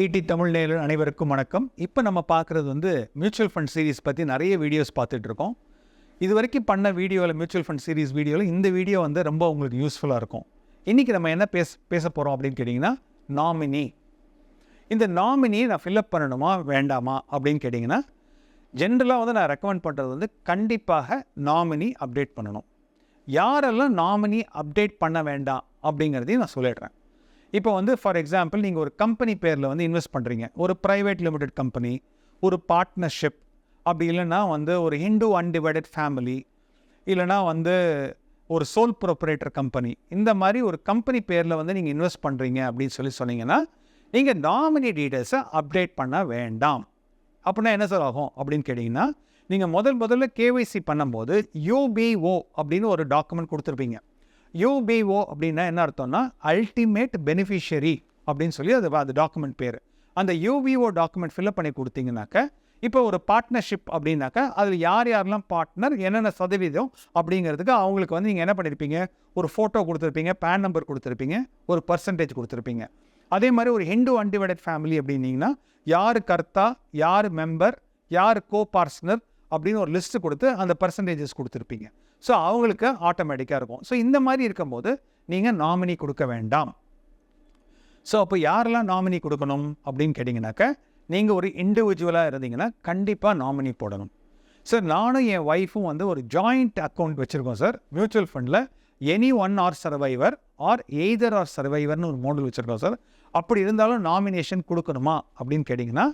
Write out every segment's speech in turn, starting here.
ED Tamil நேயர்கள் அனைவருக்கும் வணக்கம். இப்போ நம்ம பார்க்குறது வந்து மியூச்சுவல் ஃபண்ட் சீரிஸ் பற்றி நிறைய வீடியோஸ் பார்த்துட்ருக்கோம் இது வரைக்கும் பண்ண வீடியோவில் மியூச்சுவல் ஃபண்ட் சீரிஸ் வீடியோவில் இந்த வீடியோ வந்து ரொம்ப உங்களுக்கு யூஸ்ஃபுல்லாக இருக்கும். இன்றைக்கி நம்ம என்ன பேச பேச போகிறோம் அப்படின்னு கேட்டிங்கன்னா நாமினி இந்த நாமினி நான் ஃபில்அப் பண்ணணுமா வேண்டாமா அப்படின்னு கேட்டிங்கன்னா ஜென்ரலாக வந்து நான் ரெக்கமெண்ட் பண்ணுறது வந்து கண்டிப்பாக நாமினி அப்டேட் பண்ணணும். யாரெல்லாம் நாமினி அப்டேட் பண்ண வேண்டாம் அப்படிங்கிறதையும் நான் சொல்லிடுறேன். இப்போ வந்து ஃபார் எக்ஸாம்பிள் நீங்கள் ஒரு கம்பெனி பேரில் வந்து இன்வெஸ்ட் பண்ணுறீங்க ஒரு ப்ரைவேட் லிமிடெட் கம்பெனி ஒரு பார்ட்னர்ஷிப் அப்படி இல்லைன்னா வந்து ஒரு ஹிந்து அன்டிவைடட் ஃபேமிலி இல்லைனா வந்து ஒரு சோல் ப்ரொப்ரேட்டர் கம்பெனி இந்த மாதிரி ஒரு கம்பெனி பேரில் வந்து நீங்கள் இன்வெஸ்ட் பண்ணுறீங்க அப்படின்னு சொல்லி சொன்னீங்கன்னா நீங்கள் நாமினி டீட்டெயில்ஸை அப்டேட் பண்ண வேண்டாம். அப்படின்னா என்ன சார் ஆகும் அப்படின்னு கேட்டிங்கன்னா நீங்கள் முதல் முதல்ல கேவைசி பண்ணும்போது யூபிஓ அப்படின்னு ஒரு டாக்குமெண்ட் கொடுத்துருப்பீங்க. யூபிஓ அப்படின்னா என்ன அர்த்தம்னா அல்டிமேட் பெனிஃபிஷியரி அப்படின்னு சொல்லி அது அது டாக்குமெண்ட் பேர். அந்த யூபிஓ டாக்குமெண்ட் ஃபில்அப் பண்ணி கொடுத்தீங்கன்னாக்க இப்போ ஒரு பார்ட்னர்ஷிப் அப்படின்னாக்கா அதில் யார் யாரெல்லாம் பார்ட்னர் என்னென்ன சதவீதம் அப்படிங்கிறதுக்கு அவங்களுக்கு வந்து நீங்கள் என்ன பண்ணியிருப்பீங்க ஒரு ஃபோட்டோ கொடுத்துருப்பீங்க பேன் நம்பர் கொடுத்துருப்பீங்க ஒரு பர்சன்டேஜ் கொடுத்துருப்பீங்க. அதே மாதிரி ஒரு ஹிந்து அன்டிவைடட் ஃபேமிலி அப்படின்னீங்கன்னா யார் கர்த்தா யார் மெம்பர் யார் கோ பார்ட்னர் அப்படின்னு ஒரு லிஸ்ட்டு கொடுத்து அந்த பர்சன்டேஜஸ் கொடுத்துருப்பீங்க. ஸோ அவங்களுக்கு ஆட்டோமேட்டிக்காக இருக்கும். ஸோ இந்த மாதிரி இருக்கும்போது நீங்கள் நாமினி கொடுக்க வேண்டாம். ஸோ அப்போ யாரெல்லாம் நாமினி கொடுக்கணும் அப்படின்னு கேட்டிங்கனாக்க நீங்கள் ஒரு இண்டிவிஜுவலாக இருந்தீங்கன்னா கண்டிப்பாக நாமினி போடணும். சார் நானும் என் ஒய்ஃபும் வந்து ஒரு ஜாயிண்ட் அக்கௌண்ட் வச்சுருக்கோம் சார் மியூச்சுவல் ஃபண்டில் any one or survivor or either or சர்வைவர்னு ஒரு மாடல் வச்சுருக்கோம் சார் அப்படி இருந்தாலும் நாமினேஷன் கொடுக்கணுமா அப்படின்னு கேட்டிங்கன்னா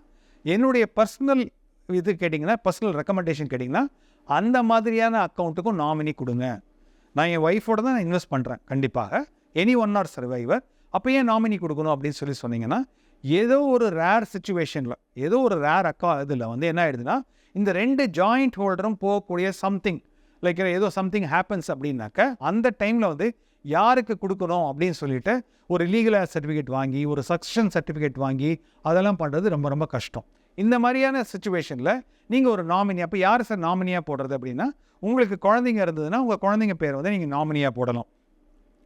என்னுடைய பர்சனல் இது கேட்டிங்கன்னா பர்சனல் ரெக்கமெண்டேஷன் கேட்டிங்கன்னா அந்த மாதிரியான அக்கௌண்ட்டுக்கும் நாமினி கொடுங்க. நான் என் ஒய்ஃபோட தான் நான் இன்வெஸ்ட் பண்ணுறேன் கண்டிப்பாக. எனி ஒன் ஆர் சர்வைவர் அப்போ ஏன் நாமினி கொடுக்கணும் அப்படின்னு சொல்லி சொன்னீங்கன்னா ஏதோ ஒரு ரேர் சுச்சுவேஷனில் ஏதோ ஒரு ரேர் அக்கா இதில் வந்து என்ன ஆயிடுதுன்னா இந்த ரெண்டு ஜாயிண்ட் ஹோல்டரும் போகக்கூடிய சம்திங் லைக் ஏதோ சம்திங் ஹேப்பன்ஸ் அப்படின்னாக்க அந்த டைமில் வந்து யாருக்கு கொடுக்கணும் அப்படின்னு சொல்லிட்டு ஒரு லீகல் சர்டிஃபிகேட் வாங்கி ஒரு சக்ஷன் சர்டிஃபிகேட் வாங்கி அதெல்லாம் பண்ணுறது ரொம்ப ரொம்ப கஷ்டம். இந்த மாதிரியான சுச்சுவேஷனில் நீங்கள் ஒரு நாமினி அப்போ யார் சார் நாமினியாக போடுறது அப்படின்னா உங்களுக்கு குழந்தைங்க இருந்ததுன்னா உங்கள் குழந்தைங்க பேர் வந்து நீங்கள் நாமினியாக போடலாம்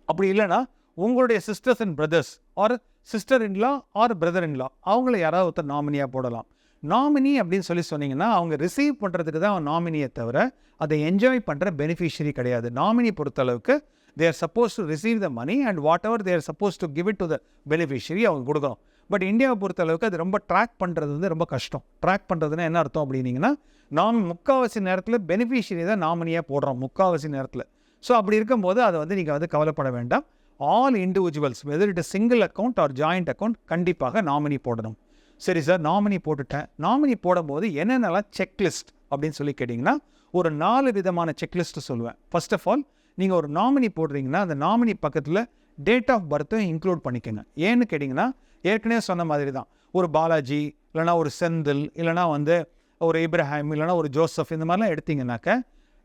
அப்படி இல்லைன்னா உங்களுடைய sisters and brothers or sister in law or brother in law அவங்கள யாராவது ஒருத்தர் நாமினியாக போடலாம். நாமினி அப்படின்னு சொல்லி சொன்னீங்கன்னா அவங்க ரிசீவ் பண்ணுறதுக்கு தான் அவன் நாமினியை தவிர அதை என்ஜாய் பண்ணுற பெனிஃபிஷரி கிடையாது. நாமினி பொறுத்தளவுக்கு they're supposed to receive the money and whatever they're supposed to give it to the beneficiary அவங்க கொடுக்கணும். பட் இந்தியாவை பொறுத்தளவுக்கு அது ரொம்ப ட்ராக் பண்ணுறது வந்து ரொம்ப கஷ்டம். ட்ராக் பண்ணுறதுன்னா என்ன அர்த்தம் அப்படின்னீங்கன்னா நாம் முக்கால்வாசி நேரத்தில் பெனிஃபிஷியரி தான் நாமினியாக போடுறோம் முக்கால்வாசி நேரத்தில். ஸோ அப்படி இருக்கும்போது அதை வந்து நீங்கள் வந்து கவலைப்பட வேண்டாம். All individuals whether it single account or joint account கண்டிப்பாக நாமினி போடணும். சரி சார் நாமினி போட்டுட்டேன். நாமினி போடும்போது என்னென்னலாம் செக்லிஸ்ட் அப்படின்னு சொல்லி கேட்டிங்கன்னா ஒரு நாலு விதமான செக்லிஸ்ட்டு சொல்லுவேன். ஃபர்ஸ்ட் ஆஃப் ஆல் நீங்கள் ஒரு நாமினி போடுறீங்கன்னா அந்த நாமினி பக்கத்தில் டேட் ஆஃப் பர்த்தும் இன்க்ளூட் பண்ணிக்கோங்க. ஏன்னு கேட்டிங்கன்னா ஏற்கனவே சொன்ன மாதிரி தான் ஒரு பாலாஜி இல்லைனா ஒரு செந்தில் இல்லைனா வந்து ஒரு இப்ராஹிம் இல்லைனா ஒரு ஜோசப் இந்த மாதிரிலாம் எடுத்தீங்கன்னாக்க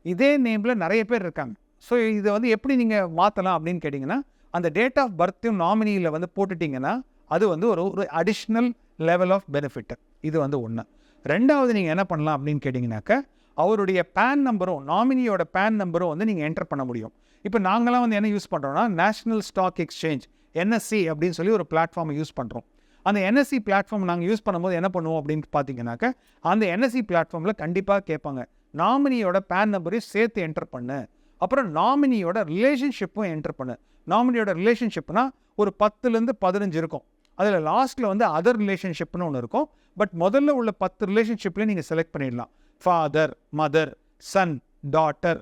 இதே நேமில் நிறைய பேர் இருக்காங்க. ஸோ இதை வந்து எப்படி நீங்கள் மாற்றலாம் அப்படின்னு கேட்டிங்கன்னா அந்த டேட் ஆஃப் பர்த்தையும் நாமினியில் வந்து போட்டுட்டிங்கன்னா அது வந்து ஒரு ஒரு அடிஷ்னல் லெவல் ஆஃப் பெனிஃபிட் இது வந்து ஒன்று ரெண்டாவது நீங்கள் என்ன பண்ணலாம் அப்படின்னு கேட்டிங்கனாக்க அவருடைய பேன் நம்பரும் நாமினியோட பேன் நம்பரும் வந்து நீங்கள் என்டர் பண்ண முடியும். இப்போ நாங்களாம் வந்து என்ன யூஸ் பண்ணுறோம்னா நேஷ்னல் ஸ்டாக் எக்ஸ்சேஞ்ச் என்எஸ்சி அப்படின்னு சொல்லி ஒரு பிளாட்ஃபார்மை யூஸ் பண்ணுறோம் அந்த என்எஸ்சி பிளாட்ஃபார்ம் நாங்கள் யூஸ் பண்ணும்போது என்ன பண்ணுவோம் அப்படின்னு பார்த்தீங்கன்னாக்க அந்த என்எஸ்சி பிளாட்ஃபார்மில் கண்டிப்பாக கேட்பாங்க. நாமினியோட பேன் நம்பரையும் சேர்த்து என்டர் பண்ணு. அப்புறம் நாமினியோட ரிலேஷன்ஷிப்பும் என்டர் பண்ணு. நாமினியோட ரிலேஷன்ஷிப்னா ஒரு பத்துலேருந்து பதினஞ்சு இருக்கும். அதில் லாஸ்ட்டில் வந்து அதர் ரிலேஷன்ஷிப்னு ஒன்று இருக்கும். பட் முதல்ல உள்ள பத்து ரிலேஷன்ஷிப்லேயும் நீங்கள் செலக்ட் பண்ணிடலாம். Father mother son daughter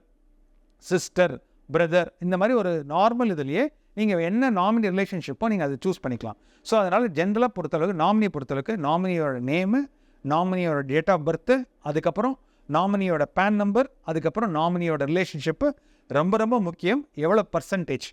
sister brother இந்த மாதிரி ஒரு நார்மல் இதுலேயே நீங்கள் என்ன நாமினி ரிலேஷன்ஷிப்போ நீங்கள் அதை சூஸ் பண்ணிக்கலாம். ஸோ அதனால் ஜென்ரலாக பொறுத்தளவுக்கு நாமினியை பொறுத்தளவுக்கு நாமினியோட நேமு நாமினியோட டேட் ஆஃப் பர்த்து அதுக்கப்புறம் நாமினியோட பேன் நம்பர் அதுக்கப்புறம் நாமினியோட ரிலேஷன்ஷிப்பு ரொம்ப ரொம்ப முக்கியம். எவ்வளோ பர்சன்டேஜ்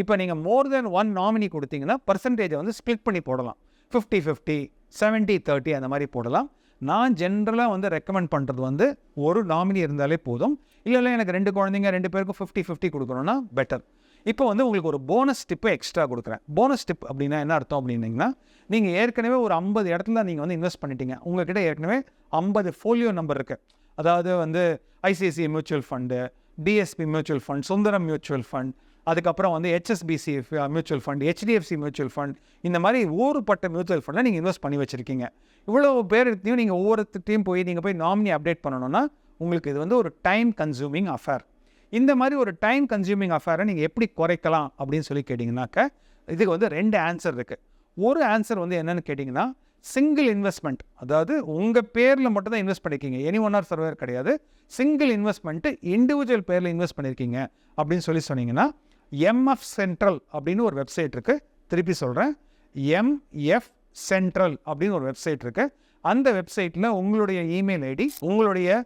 இப்போ நீங்கள் மோர் தென் ஒன் நாமினி கொடுத்தீங்கன்னா பர்சன்டேஜை வந்து ஸ்ப்ளிட் பண்ணி போடலாம். ஃபிஃப்டி ஃபிஃப்டி செவன்ட்டி தேர்ட்டி அந்த மாதிரி போடலாம். நான் ஜென்ரலாக வந்து ரெக்கமெண்ட் பண்ணுறது வந்து ஒரு நாமினி இருந்தாலே போதும். இல்லை இல்லை எனக்கு ரெண்டு குழந்தைங்க ரெண்டு பேருக்கும் ஃபிஃப்டி ஃபிஃப்டி கொடுக்கணும்னா பெட்டர் இப்போ வந்து உங்களுக்கு ஒரு போனஸ் டிப்பு எக்ஸ்ட்ரா கொடுக்குறேன். போனஸ் டிப் அப்படின்னா என்ன அர்த்தம் அப்படின்னீங்கன்னா நீங்கள் ஏற்கனவே ஒரு ஐம்பது இடத்துல நீங்கள் வந்து இன்வெஸ்ட் பண்ணிட்டீங்க. உங்ககிட்ட ஏற்கனவே ஐம்பது ஃபோலியோ நம்பர் இருக்குது அதாவது வந்து ICICI mutual fund DSP mutual fund Sundaram mutual fund அதுக்கப்புறம் வந்து HSBC mutual fund HDFC mutual fund இந்த மாதிரி ஊறுப்பட்ட மியூச்சுவல் ஃபண்டில் நீங்கள் இன்வெஸ்ட் பண்ணி வச்சுருக்கீங்க. இவ்வளோ பேர் எடுத்தையும் நீங்கள் ஒவ்வொருத்தையும் போய் நீங்கள் போய் நாமினி அப்டேட் பண்ணணும்னா உங்களுக்கு இது வந்து ஒரு டைம் கன்சூமிங் அஃபேர் இந்த மாதிரி ஒரு டைம் கன்சியூமிங் அஃபேரை நீங்கள் எப்படி குறைக்கலாம் அப்படின்னு சொல்லி கேட்டிங்கனாக்க இதுக்கு வந்து ரெண்டு ஆன்சர் இருக்குது ஒரு ஆன்சர் வந்து என்னென்னு கேட்டிங்கன்னா சிங்கிள் இன்வெஸ்ட்மெண்ட் அதாவது உங்கள் பேரில் மட்டும் தான் இன்வெஸ்ட் பண்ணியிருக்கீங்க எனி ஒன் ஆர் சர்வேர் கிடையாது. சிங்கிள் இன்வெஸ்ட்மெண்ட்டு இண்டிவிஜுவல் பேரில் இன்வெஸ்ட் பண்ணியிருக்கீங்க அப்படின்னு சொல்லி சொன்னீங்கன்னா எம்எஃப் சென்ட்ரல் அப்படின்னு ஒரு வெப்சைட் இருக்குது திருப்பி சொல்கிறேன் எம்எஃப் சென்ட்ரல் அப்படின்னு ஒரு வெப்சைட் இருக்குது அந்த வெப்சைட்டில் உங்களுடைய இமெயில் ஐடி உங்களுடைய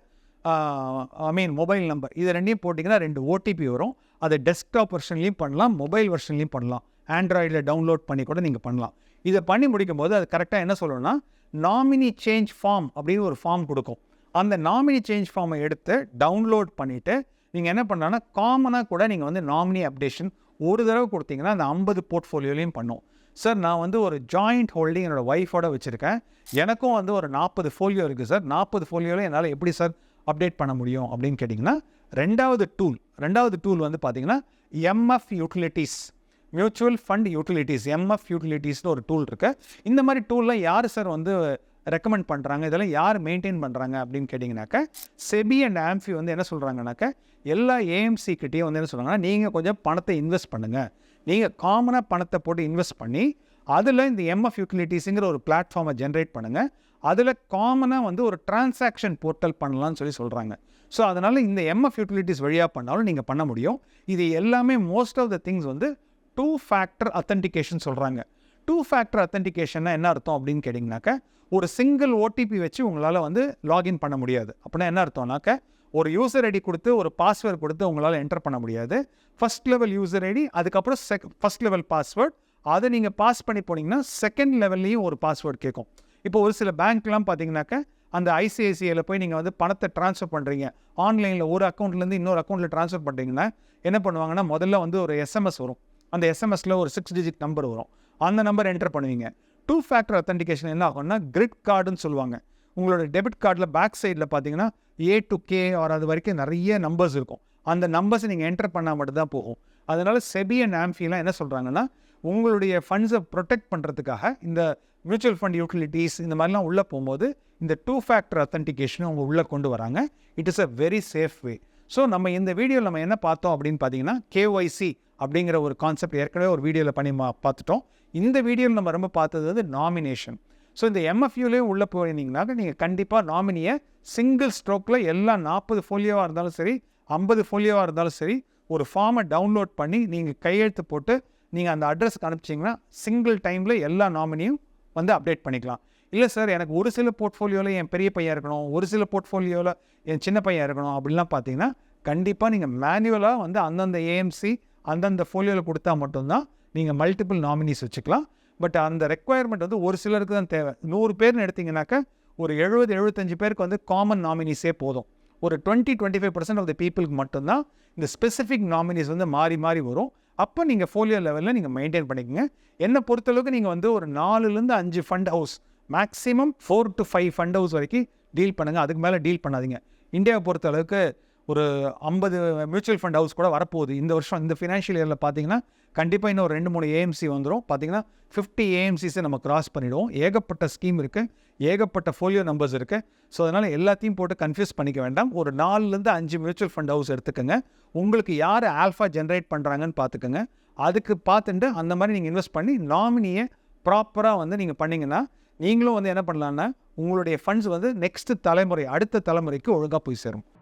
ஐ மீன் மொபைல் நம்பர் இது ரெண்டையும் போட்டிங்கன்னா ரெண்டு ஓடிபி வரும். அதை டெஸ்க்டாப் வெர்ஷன்லையும் பண்ணலாம் மொபைல் வெர்ஷன்லையும் பண்ணலாம். ஆண்ட்ராய்டில் டவுன்லோட் பண்ணி கூட நீங்கள் பண்ணலாம். இதை பண்ணி முடிக்கும் போது அது கரெக்டாக என்ன சொல்லணும்னா நாமினி சேஞ்ச் ஃபார்ம் அப்படின்னு ஒரு ஃபார்ம் கொடுக்கும். அந்த நாமினி சேஞ்ச் ஃபார்மை எடுத்து டவுன்லோட் பண்ணிவிட்டு நீங்கள் என்ன பண்ணலாம்னா காமனாக கூட நீங்கள் வந்து நாமினி அப்டேஷன் ஒரு தடவை கொடுத்தீங்கன்னா அந்த ஐம்பது போர்ட்ஃபோலியோலையும் பண்ணும். சார் நான் வந்து ஒரு ஜாயிண்ட் ஹோல்டிங் என்னோடய ஒய்ஃபோட வச்சுருக்கேன். எனக்கும் வந்து ஒரு நாற்பது ஃபோலியோ இருக்குது சார் நாற்பது ஃபோலியோவில் என்னால் எப்படி சார் அப்டேட் பண்ண முடியும் அப்படின்னு கேட்டிங்கன்னா ரெண்டாவது டூல் ரெண்டாவது டூல் வந்து பார்த்தீங்கன்னா MF utilities mutual fund utilities MF யூட்டிலிட்டிஸ்னு ஒரு டூல் இருக்குது இந்த மாதிரி டூல்லாம் யார் சார் வந்து ரெக்கமெண்ட் பண்ணுறாங்க இதெல்லாம் யார் மெயின்டைன் பண்ணுறாங்க அப்படின்னு கேட்டிங்கனாக்க செபி அண்ட் ஆம்ஃபி வந்து என்ன சொல்கிறாங்கனாக்கா எல்லா ஏஎம்சி கிட்டேயும் வந்து என்ன சொல்கிறாங்கன்னா நீங்கள் கொஞ்சம் பணத்தை இன்வெஸ்ட் பண்ணுங்கள் நீங்கள் காமனாக பணத்தை போட்டு இன்வெஸ்ட் பண்ணி அதில் இந்த எம்எஃப் யூட்டிலிட்டிஸுங்கிற ஒரு பிளாட்ஃபார்மை ஜென்ரேட் பண்ணுங்கள் அதில் காமனாக வந்து ஒரு டிரான்சாக்ஷன் போர்ட்டல் பண்ணலாம்னு சொல்லி சொல்கிறாங்க ஸோ அதனால் இந்த எம்எஃப் யூட்டிலிட்டிஸ் வழியாக பண்ணாலும் நீங்கள் பண்ண முடியும். இது எல்லாமே மோஸ்ட் ஆஃப் த திங்ஸ் வந்து டூ ஃபேக்டர் அத்தன்டிகேஷன் சொல்கிறாங்க டூ ஃபேக்டர் அத்தன்டிகேஷன்னா என்ன அர்த்தம் அப்படின்னு கேட்டிங்கனாக்க ஒரு சிங்கிள் ஓடிபி வச்சு உங்களால் வந்து லாகின் பண்ண முடியாது. அப்படின்னா என்ன அர்த்தம்னாக்க ஒரு யூசர் ஐடி கொடுத்து ஒரு பாஸ்வேர்டு கொடுத்து உங்களால் என்டர் பண்ண முடியாது. ஃபஸ்ட் லெவல் யூசர் ஐடி அதுக்கப்புறம் செக் ஃபஸ்ட் லெவல் பாஸ்வேர்டு அதை நீங்கள் பாஸ் பண்ணி போனீங்கன்னா செகண்ட் லெவல்லையும் ஒரு பாஸ்வேர்டு கேட்கும். இப்போ ஒரு சில பேங்க்லாம் பார்த்தீங்கன்னாக்க அந்த ஐசிஐசிஐயில் போய் நீங்கள் வந்து பணத்தை ட்ரான்ஸ்ஃபர் பண்ணுறீங்க ஆன்லைனில் ஒரு அக்கௌண்ட்லேருந்து இன்னொரு அக்கௌண்ட்டில் ட்ரான்ஸ்ஃபர் பண்ணுறீங்கன்னா என்ன பண்ணுவாங்கன்னா முதல்ல வந்து ஒரு எஸ்எம்எஸ் வரும். அந்த எஸ்எம்எஸில் ஒரு சிக்ஸ் டிஜிட் நம்பர் வரும். அந்த நம்பர் என்டர் பண்ணுவீங்க. டூ ஃபேக்டர் அத்தன்டிகேஷன் என்ன ஆகும்னா கிரிட் கார்டுன்னு சொல்லுவாங்க. உங்களோட டெபிட் கார்டில் பேக் சைடில் பார்த்தீங்கன்னா ஏ டு கே ஆர் அது வரைக்கும் நிறைய நம்பர்ஸ் இருக்கும். அந்த நம்பர்ஸை நீங்கள் என்டர் பண்ணால் மட்டும் தான் போகும். அதனால் செபி அண்ட் ஆம்ஃபிலாம் என்ன சொல்கிறாங்கன்னா உங்களுடைய ஃபண்ட்ஸை ப்ரொடெக்ட் பண்ணுறதுக்காக இந்த மியூச்சுவல் ஃபண்ட் யூட்டிலிட்டிஸ் இந்த மாதிரிலாம் உள்ளே போகும்போது இந்த டூ ஃபேக்டர் அத்தன்டிகேஷனை அவங்க உள்ளே கொண்டு வராங்க. It is a very safe way so நம்ம இந்த வீடியோவில் நம்ம என்ன பார்த்தோம் அப்படின்னு பார்த்தீங்கன்னா கேஒய்சி அப்படிங்கிற ஒரு கான்செப்ட் ஏற்கனவே ஒரு வீடியோவில் பண்ணி மா பார்த்துட்டோம். இந்த வீடியோவில் நம்ம ரொம்ப பார்த்தது வந்து நாமினேஷன் ஸோ இந்த எம்எஃப்யூலேயும் உள்ளே போயிருந்தீங்கனாக்க நீங்கள் கண்டிப்பாக நாமினியை சிங்கிள் ஸ்ட்ரோக்கில் எல்லா நாற்பது ஃபோலியோவாக இருந்தாலும் சரி ஐம்பது ஃபோலியோவாக இருந்தாலும் சரி ஒரு ஃபார்மை டவுன்லோட் பண்ணி நீங்கள் கையெழுத்து போட்டு நீங்கள் அந்த அட்ரஸ்க்கு அனுப்பிச்சிங்கன்னா சிங்கிள் டைமில் எல்லா நாமினியும் வந்து அப்டேட் பண்ணிக்கலாம். இல்லை சார் எனக்கு ஒரு சில போர்ட்ஃபோலியோவில் என் பெரிய பையன் இருக்கணும் ஒரு சில போர்ட்ஃபோலியோவில் என் சின்ன பையன் இருக்கணும் அப்படிலாம் பார்த்தீங்கன்னா கண்டிப்பாக நீங்கள் மேனுவலாக வந்து அந்தந்த ஏஎம்சி அந்தந்த ஃபோலியோவில் கொடுத்தா மட்டும்தான் நீங்கள் மல்டிபிள் நாமினிஸ் வச்சுக்கலாம். பட் அந்த ரெக்குவயர்மெண்ட் வந்து ஒரு சிலருக்கு தான் தேவை. நூறு பேர்னு எடுத்திங்கனாக்கா ஒரு எழுபது எழுபத்தஞ்சு பேருக்கு வந்து காமன் நாமினிஸே போதும். ஒரு twenty twenty five percent of the பீப்புளுக்கு மட்டும்தான் இந்த ஸ்பெசிஃபிக் நாமினிஸ் வந்து மாறி மாறி வரும். அப்போ நீங்கள் ஃபோலியோ லெவலில் நீங்கள் மெயின்டைன் பண்ணிக்கோங்க. என்னை பொறுத்தளவுக்கு நீங்கள் வந்து ஒரு நாலுலேருந்து அஞ்சு fund house maximum four to five fund house வரைக்கும் டீல் பண்ணுங்கள் அதுக்கு மேலே டீல் பண்ணாதீங்க. இந்தியாவை பொறுத்த அளவுக்கு ஒரு ஐம்பது மியூச்சுவல் ஃபண்ட் ஹவுஸ் கூட வரப்போகுது. இந்த வருஷம் இந்த ஃபினான்ஷியல் இயரில் பார்த்தீங்கன்னா கண்டிப்பாக இன்னும் ரெண்டு மூணு ஏஎம்சி வந்துடும் பார்த்தீங்கன்னா ஃபிஃப்டி ஏஎம்சிஸை நம்ம கிராஸ் பண்ணிவிடுவோம் ஏகப்பட்ட ஸ்கீம் இருக்குது ஏகப்பட்ட ஃபோலியோ நம்பர்ஸ் இருக்குது ஸோ அதனால் எல்லாத்தையும் போட்டு கன்ஃபியூஸ் பண்ணிக்க வேண்டாம். ஒரு நாலுலேருந்து அஞ்சு மியூச்சுவல் ஃபண்ட் ஹவுஸ் எடுத்துக்கோங்க. உங்களுக்கு யார் ஆல்ஃபா ஜென்ரேட் பண்ணுறாங்கன்னு பார்த்துக்கோங்க அதுக்கு பார்த்துட்டு அந்த மாதிரி நீங்கள் இன்வெஸ்ட் பண்ணி நாமினியை ப்ராப்பராக வந்து நீங்கள் பண்ணிங்கன்னா நீங்களும் வந்து என்ன பண்ணலான்னா உங்களுடைய ஃபண்ட்ஸ் வந்து நெக்ஸ்ட் தலைமுறை அடுத்த தலைமுறைக்கு ஒழுங்காக போய் சேரும்.